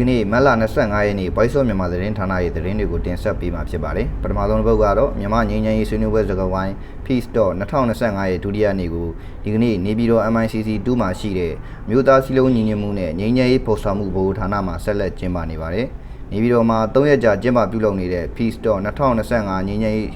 ကနေ့မတ်လ25ရက်နေ့ Voice of မြန်မာသတင်းဌာနရဲ့သတင်းတွေကိုတင်ဆက်ပေးမှာဖြစ်ပါတယ်ပထမဆုံးတစ်ပုဒ်ကတော့မြန်မာငြိမ်းချမ်းရေးဆွေးနွေးပွဲစကားဝိုင်း Peace Talk 2025ရဲ့ဒုတိယနေ့ကိုဒီကနေ့နေပြည်တော် MICC 2မှာရှိတဲ့မြို့သားစည်းလုံးညီညွတ်မှုနဲ့ငြိမ်းချမ်းရေးဖော်ဆောင်မှုဘိုလ်ဌာနမှာဆက်လက်ကျင်းပနေပါတယ်နေပြည်တော်မှာ3ရက်ကြာကျင်းပပြုလုပ်နေတဲ့ Peace Talk 2025ငြိမ်းချမ်းရေး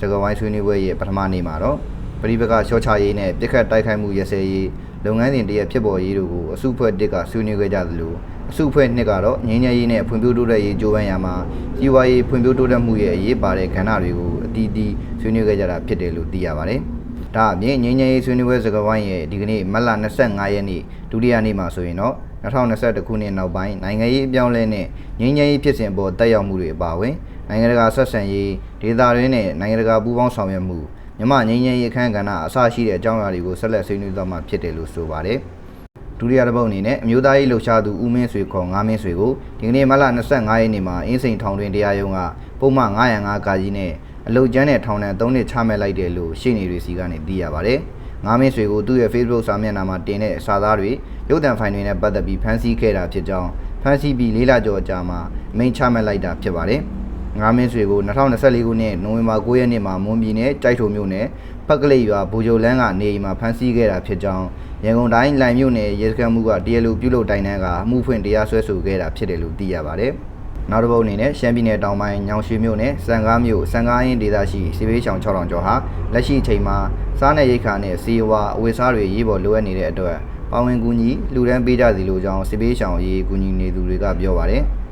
စကားဝိုင်းဆွေးနွေးပွဲရဲ့ပထမနေ့မှာတော့ပရိပက္ခရှော့ချရေးနဲ့ပြစ်ခတ်တိုက်ခိုက်မှုရစဲရေး လုပ်ငန်းစဉ်တရက်ဖြစ်ပေါ်ရေးတို့ကိုအစုအဖွဲ့တစ်ကဆွေးနွေးခဲ့ကြသလိုအစုအဖွဲ့နှစ်ကတော့ငြိမ်းချမ်းရေးနဲ့ဖွံ့ဖြိုးတိုးတက်ရေးကြိုးပမ်းရာမှာစီးပွားရေးဖွံ့ဖြိုးတိုးတက်မှုရဲ့အရေးပါတဲ့ကဏ္ဍတွေကိုအတီးတီးဆွေးနွေးခဲ့ကြတာဖြစ်တယ်လို့သိရပါတယ်။ဒါအပြင်ငြိမ်းချမ်းရေးဆွေးနွေးပွဲစကားဝိုင်းရဲ့ဒီကနေ့မတ်လ25ရက်နေ့ဒုတိယနေ့မှာဆိုရင်တော့2021ခုနှစ်နောက်ပိုင်းနိုင်ငံရေးအပြောင်းအလဲနဲ့ငြိမ်းချမ်းရေးဖြစ်စဉ်ပေါ်တက်ရောက်မှုတွေအပါအဝင်နိုင်ငံတကာဆက်ဆံရေးဒေသတွင်းနဲ့နိုင်ငံတကာပူးပေါင်းဆောင်ရွက်မှု မြမငြိမ်းချမ်းရေးအခမ်းကဏ္ဍအစရှိတဲ့အကြောင်းအရာတွေကိုဆက်လက်ဆွေးနွေးသွားမှာဖြစ်တယ်လို့ဆိုပါတယ်။ဒုတိယတစ်ပုတ်အနေနဲ့အမျိုးသားရေးလှုပ်ရှားသူဦးမင်းဆွေခေါ်ငါးမင်းဆွေကိုဒီကနေ့မတ်လ25ရက်နေ့မှာအင်းစိန်ထောင်တွင်တရားရုံးကပုံမှန်905ကာကြီးနဲ့အလုတ်ကျန်းတဲ့ထောင်ဒဏ်3နှစ်ချမှတ်လိုက်တယ်လို့ရှင်းနေတွေစီကနေသိရပါတယ်။ငါးမင်းဆွေကိုသူ့ရဲ့ Facebook စာမျက်နှာမှာတင်တဲ့စာသားတွေရုပ်သံဖိုင်တွေနဲ့ပတ်သက်ပြီးဖမ်းဆီးခဲ့တာဖြစ်ကြောင်းဖမ်းဆီးပြီးလေးလကျော်အကြာမှာအမိန့်ချမှတ်လိုက်တာဖြစ်ပါတယ်။ ငါးမင်းဆွေကို2024ခုနှစ်နိုဝင်ဘာ9ရက်နေ့မှာမွန်ပြည်နယ်ကြိုက်ထုံမြို့နယ်ဖက်ကလေးရွာဘူဂျိုလန်းကနေအိမ်မှာဖမ်းဆီးခဲ့တာဖြစ်ကြောင်းရန်ကုန်တိုင်းလိုင်မြို့နယ်ရဲစခန်းမှုကတရားလူပြုလုပ်တိုင်တန်းကအမှုဖွင့်တရားစွဲဆိုခဲ့တာဖြစ်တယ်လို့သိရပါတယ်။နောက်တစ်ပုတ်အနေနဲ့ရှမ်းပြည်နယ်တောင်ပိုင်းညောင်ရွှေမြို့နယ်စံကားမြို့စံကားရင်းဒေသရှိစီဘေးချောင်6000ကျော်ဟာလက်ရှိချိန်မှာစားနယ်ရိတ်ခါနဲ့စီဝါအဝတ်စားတွေရေးပေါ်လိုအပ်နေတဲ့အတွက်ပါဝင်ကူညီလှူဒန်းပေးကြစီလိုကြောင်းစီဘေးချောင်ရေးကူညီနေသူတွေကပြောပါတယ်။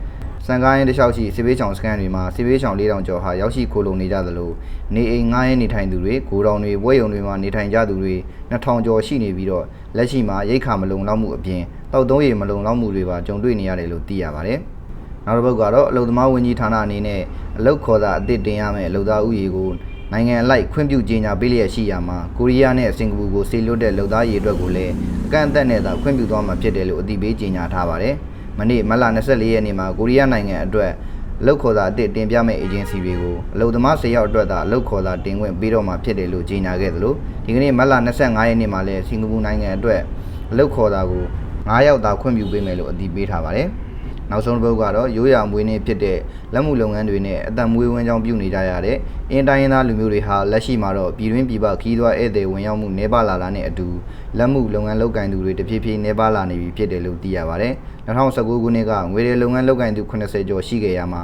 စံကားရင်တစ်လျှောက်ရှိစစ်ဘေးချောင်စခန်းတွေမှာစစ်ဘေးချောင်4000ကျော်ဟာရောက်ရှိခိုလုံနေကြသလိုနေအိမ်9ရဲနေထိုင်သူတွေဂိုတောင်တွေဘွဲရုံတွေမှာနေထိုင်ကြသူတွေ2000ကျော်ရှိနေပြီးတော့လက်ရှိမှာရိတ်ခါမလုံလောက်မှုအပြင်တောက်သုံးရည်မလုံလောက်မှုတွေပါကြုံတွေ့နေရတယ်လို့သိရပါတယ်။နောက်တစ်ပုဒ်ကတော့အလုံသမားဝန်ကြီးဌာနအနေနဲ့အလုတ်ခေါ်တာအသစ်တင်ရမယ့်အလုံသားဥယေကိုနိုင်ငံအလိုက်ခွင့်ပြုကြေညာပေးလျက်ရှိရာမှာကိုရီးယားနဲ့စင်ကာပူကိုဆေလွတ်တဲ့လုံသားရေအတွက်ကိုလည်းအကန့်အသတ်နဲ့သာခွင့်ပြုသွားမှာဖြစ်တယ်လို့အသိပေးကြေညာထားပါတယ်။ မနေ့မတ်လ24ရက်နေ့မှာကိုရီးယားနိုင်ငံအတွက်အလုတ်ခေါ်တာအသစ်တင်ပြမဲ့အေဂျင်စီတွေကိုအလုံသမား၁၀ယောက်အတွက်သာအလုတ်ခေါ်တာတင်ခွင့်ပေးတော့မှာဖြစ်တယ်လို့ကြေညာခဲ့သလိုဒီကနေ့မတ်လ25ရက်နေ့မှာလည်းစင်ကာပူနိုင်ငံအတွက်အလုတ်ခေါ်တာကို9ယောက်သာခွင့်ပြုပေးမယ်လို့အသိပေးထားပါတယ်။ နောက်ဆုံးတစ်ပုဒ်ကတော့ရိုးရာမွေးနေ့ဖြစ်တဲ့လက်မှုလုပ်ငန်းတွေနဲ့အသက်မွေးဝမ်းကြောင်းပြုနေကြရတဲ့အင်းတိုင်းရင်းသားလူမျိုးတွေဟာလက်ရှိမှာတော့ပြည်တွင်းပြည်ပခီးသွွားဧည့်သည်ဝင်ရောက်မှုနှဲပါလာတာနဲ့အတူလက်မှုလုပ်ငန်းလုပ်ကင်သူတွေတဖြည်းဖြည်းနှဲပါလာနေပြီဖြစ်တယ်လို့သိရပါတယ်။2019ခုနှစ်ကငွေတွေလုပ်ငန်းလုပ်ကင်သူ80ကျော်ရှိခဲ့ရမှာ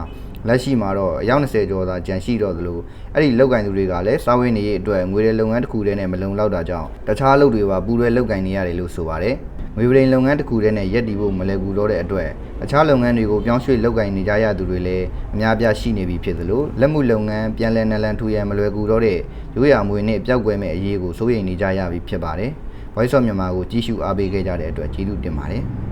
လက်ရှိမှာတော့အယောက်20ကျော်သာကြန့်ရှိတော့သလိုအဲ့ဒီလောက်ကင်သူတွေကလည်းစားဝင်းနေရေးအတွက်ငွေတွေလုပ်ငန်းတစ်ခုတည်းနဲ့မလုံလောက်တာကြောင့်တခြားလုပ်တွေပါပူရဲလောက်ကင်နေရတယ်လို့ဆိုပါတယ် ငွေပရိန်လုပ်ငန်းတစ်ခုတည်းနဲ့ရက်တည်ဖို့မလွယ်ကူတော့တဲ့အတွက်အခြားလုပ်ငန်းတွေကိုပြောင်းရွှေ့လောက်ကင်နေကြရသူတွေလည်းအများပြားရှိနေပြီဖြစ်သလိုလက်မှုလုပ်ငန်းပြန်လည်နလန်ထူရန်မလွယ်ကူတော့တဲ့ရိုးရာမွေနဲ့ပျောက်ကွယ်မဲ့အရေးကိုစိုးရိမ်နေကြရပြီဖြစ်ပါတယ်။ Voice of မြန်မာကိုကြည့်ရှုအားပေးခဲ့ကြတဲ့အတွက်ကျေးဇူးတင်ပါတယ်။